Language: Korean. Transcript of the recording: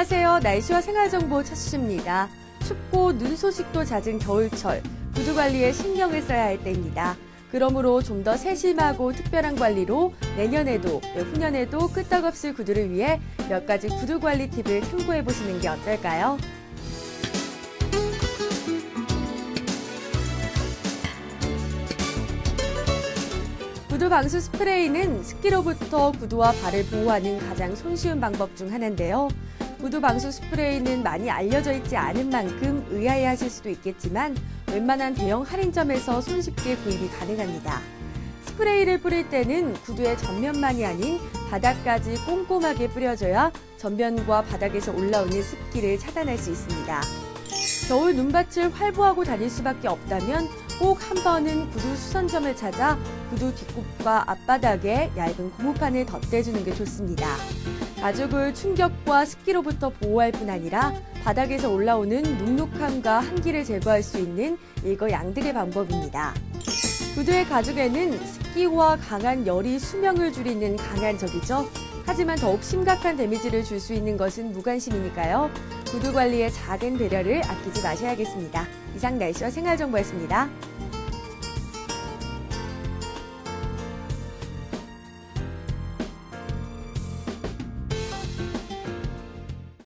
안녕하세요. 날씨와 생활정보 첫수입니다. 춥고 눈 소식도 잦은 겨울철, 구두 관리에 신경을 써야 할 때입니다. 그러므로 좀 더 세심하고 특별한 관리로 내년에도, 네, 후년에도 끄떡없을 구두를 위해 몇 가지 구두 관리 팁을 참고해 보시는 게 어떨까요? 구두 방수 스프레이는 습기로부터 구두와 발을 보호하는 가장 손쉬운 방법 중 하나인데요. 구두 방수 스프레이는 많이 알려져 있지 않은 만큼 의아해 하실 수도 있겠지만 웬만한 대형 할인점에서 손쉽게 구입이 가능합니다. 스프레이를 뿌릴 때는 구두의 전면만이 아닌 바닥까지 꼼꼼하게 뿌려줘야 전면과 바닥에서 올라오는 습기를 차단할 수 있습니다. 겨울 눈밭을 활보하고 다닐 수밖에 없다면 꼭 한 번은 구두 수선점을 찾아 구두 뒷굽과 앞바닥에 얇은 고무판을 덧대주는 게 좋습니다. 가죽을 충격과 습기로부터 보호할 뿐 아니라 바닥에서 올라오는 눅눅함과 한기를 제거할 수 있는 일거양득의 방법입니다. 구두의 가죽에는 습기와 강한 열이 수명을 줄이는 강한 적이죠. 하지만 더욱 심각한 데미지를 줄 수 있는 것은 무관심이니까요. 구두 관리에 작은 배려를 아끼지 마셔야겠습니다. 이상 날씨와 생활정보였습니다.